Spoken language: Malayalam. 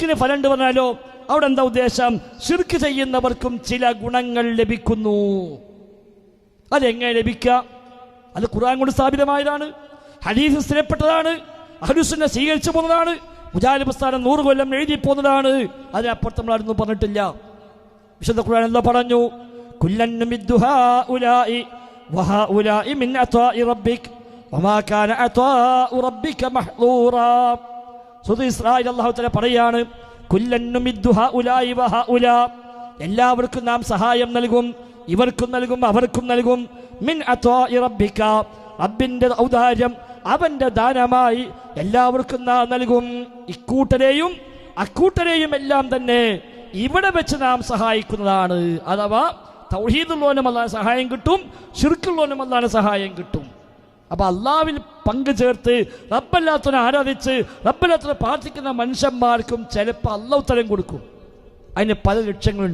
ഷിർക്കിന് ഫലമുണ്ട് പറഞ്ഞാലോ അവിടെ എന്താ ഉദ്ദേശം? ഷിർക്ക് ചെയ്യുന്നവർക്കും ചില ഗുണങ്ങൾ ലഭിക്കുന്നു. അതെങ്ങനെ ലഭിക്കാം അത് ഖുർആൻ കൊണ്ട് സ്ഥാപിതമായതാണ്. ഹദീസ് സ്ഥിരപ്പെട്ടതാണ്. അഹ്ലുസുന്നെ സ്വീകരിച്ചു പോകുന്നതാണ്. മുജാഹിദ് പ്രസ്ഥാനം നൂറ് കൊല്ലം എഴുതി പോകുന്നതാണ്. അതിനപ്പുറത്ത് നമ്മൾ അതൊന്നും പറഞ്ഞിട്ടില്ല. വിശുദ്ധ ഖുർആൻ എന്താ പറഞ്ഞു? അത്വാഉ മഹ്ദൂറാ ഇസ്രായേൽ അല്ലാഹു തആല പറയാണ് എല്ലാവർക്കും നാം സഹായം നൽകും ഇവർക്കും നൽകും അവർക്കും നൽകും. മിൻ അത്വാഇ റബ്ബിക. റബ്ബിന്റെ ഔദാര്യം അവന്റെ ദാനമായി എല്ലാവർക്കും നാം നൽകും. ഇക്കൂട്ടരെയും അക്കൂട്ടരെയും എല്ലാം തന്നെ ഇവിടെ വെച്ച് നാം സഹായിക്കുന്നതാണ്. അഥവാ തൗഹീദുള്ളവനും അല്ലാതെ സഹായം കിട്ടും ഷിർക്കുള്ളവനും അല്ലാതെ സഹായം കിട്ടും. അപ്പൊ അള്ളാവിൽ പങ്കു ചേർത്ത് റബ്ബല്ലാത്തവനെ ആരാധിച്ച് റബ്ബല്ലാത്തവനെ പ്രാർത്ഥിക്കുന്ന മനുഷ്യന്മാർക്കും ചിലപ്പോൾ അള്ള ഉത്തരം കൊടുക്കും. അതിന് പല ലക്ഷ്യങ്ങളുണ്ട്.